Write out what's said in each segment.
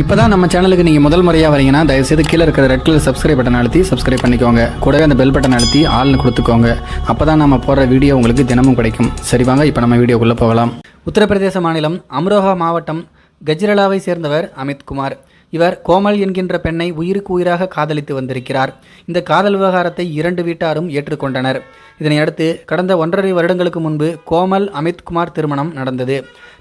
இப்போ தான் நம்ம சேனலுக்கு நீங்கள் முதல் முறையாக வரீங்கன்னா தயவுசெய்து கீழே இருக்கிற ரெட் கலர் சப்ஸ்கிரைப் பட்டன் அழுத்தி சப்ஸ்கிரைப் பண்ணிக்கோங்க. கூடவே அந்த பெல் பட்டன் அழுத்தி ஆள்னு கொடுத்துக்கோங்க. அப்போ தான் நம்ம போடுற வீடியோ உங்களுக்கு தினமும் கிடைக்கும். சரி வாங்க இப்போ நம்ம வீடியோக்குள்ளே போகலாம். உத்தரப்பிரதேச மாநிலம் அம்ரோஹா மாவட்டம் கஜ்ரலாவை சேர்ந்தவர் அமித்குமார். இவர் கோமல் என்கின்ற பெண்ணை உயிருக்கு உயிராக காதலித்து வந்திருக்கிறார். இந்த காதல் விவகாரத்தை இரண்டு வீட்டாரும் ஏற்றுக்கொண்டனர். இதனையடுத்து கடந்த ஒன்றரை வருடங்களுக்கு முன்பு கோமல் அமித்குமார் திருமணம் நடந்தது.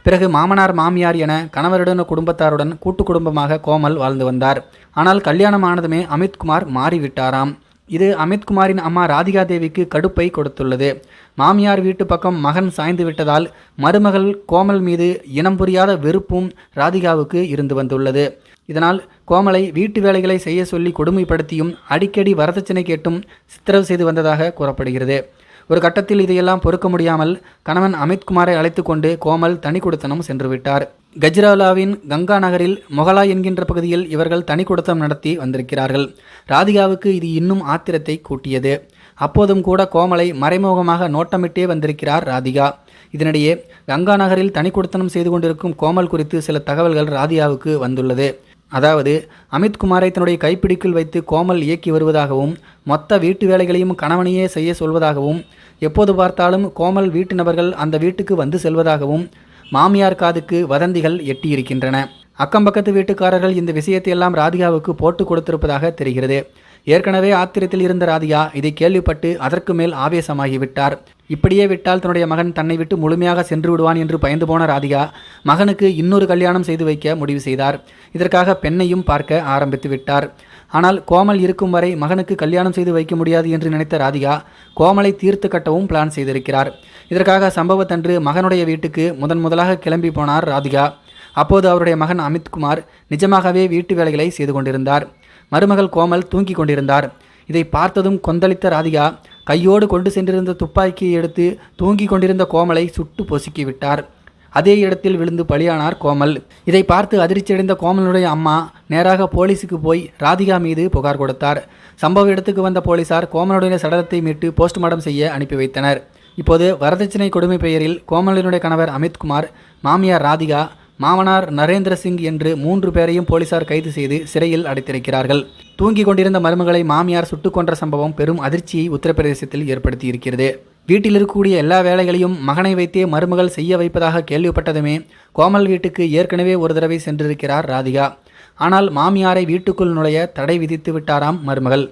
பிறகு மாமனார் மாமியார் என கணவருடன் குடும்பத்தாருடன் கூட்டு குடும்பமாக கோமல் வாழ்ந்து வந்தார். ஆனால் கல்யாணம் ஆனதுமே அமித்குமார் மாறிவிட்டாராம். இது அமித்குமாரின் அம்மா ராதிகா தேவிக்கு கடுப்பை கொடுத்துள்ளது. மாமியார் வீட்டு பக்கம் மகன் சாய்ந்து விட்டதால் மருமகள் கோமல் மீது இனம் புரியாத வெறுப்பும் ராதிகாவுக்கு இருந்து வந்துள்ளது. இதனால் கோமலை வீட்டு வேலைகளை செய்ய சொல்லி கொடுமைப்படுத்தியும் அடிக்கடி வரதட்சணை கேட்டும் சித்திரவு செய்து வந்ததாக கூறப்படுகிறது. ஒரு கட்டத்தில் இதையெல்லாம் பொறுக்க முடியாமல் கணவன் அமித்குமாரை அழைத்து கொண்டு கோமல் தனி கொடுத்தனம் சென்று விட்டார் கஜ்ராலாவின் கங்கா நகரில் மொகலா என்கின்ற பகுதியில் இவர்கள் தனி நடத்தி வந்திருக்கிறார்கள். ராதிகாவுக்கு இது இன்னும் ஆத்திரத்தை கூட்டியது. அப்போதும் கூட கோமலை மறைமுகமாக நோட்டமிட்டே வந்திருக்கிறார் ராதிகா. இதனிடையே கங்கா நகரில் தனி செய்து கொண்டிருக்கும் கோமல் குறித்து சில தகவல்கள் ராதிகாவுக்கு வந்துள்ளது. அதாவது அமித்குமாரை தன்னுடைய கைப்பிடிக்குள் வைத்து கோமல் இயக்கி வருவதாகவும் மொத்த வீட்டு வேலைகளையும் கணவனையே செய்ய சொல்வதாகவும் எப்போது பார்த்தாலும் கோமல் வீட்டு நபர்கள் அந்த வீட்டுக்கு வந்து செல்வதாகவும் மாமியார் காதுக்கு வதந்திகள் எட்டியிருக்கின்றன. அக்கம்பக்கத்து வீட்டுக்காரர்கள் இந்த விஷயத்தையெல்லாம் ராதிகாவுக்கு போட்டு கொடுத்திருப்பதாக தெரிகிறது. ஏற்கனவே ஆத்திரத்தில் இருந்த ராதிகா இதை கேள்விப்பட்டு அதற்கு மேல் ஆவேசமாகிவிட்டார். இப்படியே விட்டால் தன்னுடைய மகன் தன்னை விட்டு முழுமையாக சென்று விடுவான் என்று பயந்து போன ராதிகா மகனுக்கு இன்னொரு கல்யாணம் செய்து வைக்க முடிவு செய்தார். இதற்காக பெண்ணையும் பார்க்க ஆரம்பித்து விட்டார். ஆனால் கோமல் இருக்கும் வரை மகனுக்கு கல்யாணம் செய்து வைக்க முடியாது என்று நினைத்த ராதிகா கோமலை தீர்த்து கட்டவும் பிளான் செய்திருக்கிறார். இதற்காக சம்பவத்தன்று மகனுடைய வீட்டுக்கு முதன் முதலாக கிளம்பி போனார் ராதிகா. அப்போது அவருடைய மகன் அமித்குமார் நிஜமாகவே வீட்டு வேலைகளை செய்து கொண்டிருந்தார். மருமகள் கோமல் தூங்கி கொண்டிருந்தார். இதை பார்த்ததும் கொந்தளித்த ராதிகா கையோடு கொண்டு சென்றிருந்த துப்பாக்கியை எடுத்து தூங்கிக் கொண்டிருந்த கோமலை சுட்டு பொசுக்கிவிட்டார் அதே இடத்தில் விழுந்து பலியானார் கோமல். இதை பார்த்து அதிர்ச்சியடைந்த கோமலுடைய அம்மா நேராக போலீஸுக்கு போய் ராதிகா மீது புகார் கொடுத்தார். சம்பவ இடத்துக்கு வந்த போலீசார் கோமலுடைய சடலத்தை மீட்டு போஸ்ட்மார்ட்டம் செய்ய அனுப்பி வைத்தனர். இப்போது வரதட்சணை கொடுமை பெயரில் கோமலினுடைய கணவர் அமித்குமார் மாமியார் ராதிகா மாமனார் நரேந்திர சிங் என்று மூன்று பேரையும் போலீசார் கைது செய்து சிறையில் அடைத்திருக்கிறார்கள். தூங்கிக் கொண்டிருந்த மருமகளை மாமியார் சுட்டுக் கொன்ற சம்பவம் பெரும் அதிர்ச்சியை உத்தரப்பிரதேசத்தில் ஏற்படுத்தி இருக்கிறது வீட்டில் இருக்கக்கூடிய எல்லா வேலைகளையும் மகனை வைத்தே மருமகள் செய்ய வைப்பதாக கேள்விப்பட்டதுமே கோமல் வீட்டுக்கு ஏற்கனவே ஒரு தடவை சென்றிருக்கிறார் ராதிகா. ஆனால் மாமியாரை வீட்டுக்குள் நுழைய தடை விதித்து விட்டாராம் மருமகள்.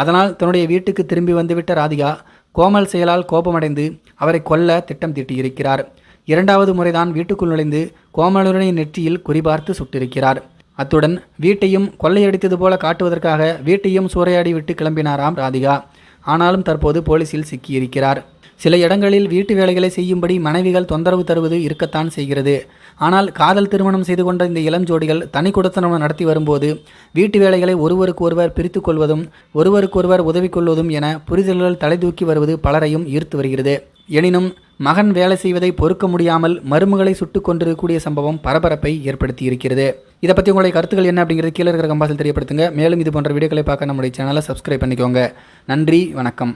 அதனால் தன்னுடைய வீட்டுக்கு திரும்பி வந்துவிட்ட ராதிகா கோமல் செயலால் கோபமடைந்து அவரை கொல்ல திட்டம் தீட்டியிருக்கிறார். இரண்டாவது முறைதான் வீட்டுக்குள் நுழைந்து கோமலனுடைய நெற்றியில் குறிபார்த்து சுட்டிருக்கிறார். அத்துடன் வீட்டையும் கொள்ளையடித்தது போல காட்டுவதற்காக வீட்டையும் சூறையாடி விட்டு கிளம்பினாராம் ராதிகா. ஆனாலும் தற்போது போலீசில் சிக்கியிருக்கிறார். சில இடங்களில் வீட்டு வேலைகளை செய்யும்படி மனைவிகள் தொந்தரவு தருவது இருக்கத்தான் செய்கிறது. ஆனால் காதல் திருமணம் செய்து கொண்ட இந்த இளம் ஜோடிகள் தனி குடத்தனம் நடத்தி வரும்போது வீட்டு வேலைகளை ஒருவருக்கு ஒருவர் பிரித்து கொள்வதும் ஒருவருக்கொருவர் உதவி கொள்வதும் என புரிதல்கள் தலை தூக்கி வருவது பலரையும் ஈர்த்து வருகிறது. எனினும் மகன் வேலை செய்வதை பொறுக்க முடியாமல் மருமகளை சுட்டு கொண்டிருக்கக்கூடிய சம்பவம் பரபரப்பை ஏற்படுத்தி இருக்கிறது இதை பற்றி உங்களுடைய கருத்துக்கள் என்ன அப்படிங்கிறது கீழே இருக்கிற கம்பாசில் தெரியப்படுத்துங்க. மேலும் இது போன்ற வீடியோக்களை பார்க்க நம்முடைய சேனலை சப்ஸ்கிரைப் பண்ணிக்கோங்க. நன்றி வணக்கம்.